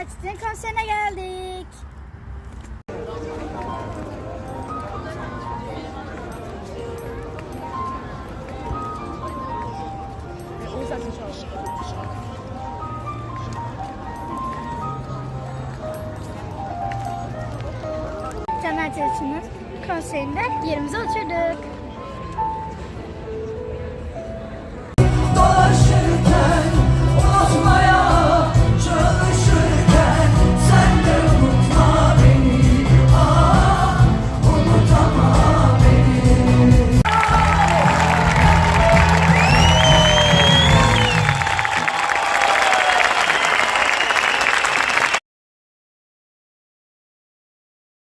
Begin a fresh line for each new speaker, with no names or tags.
Mert'in konserine geldik. Caner Çalışı'nın konserinde yerimize oturduk.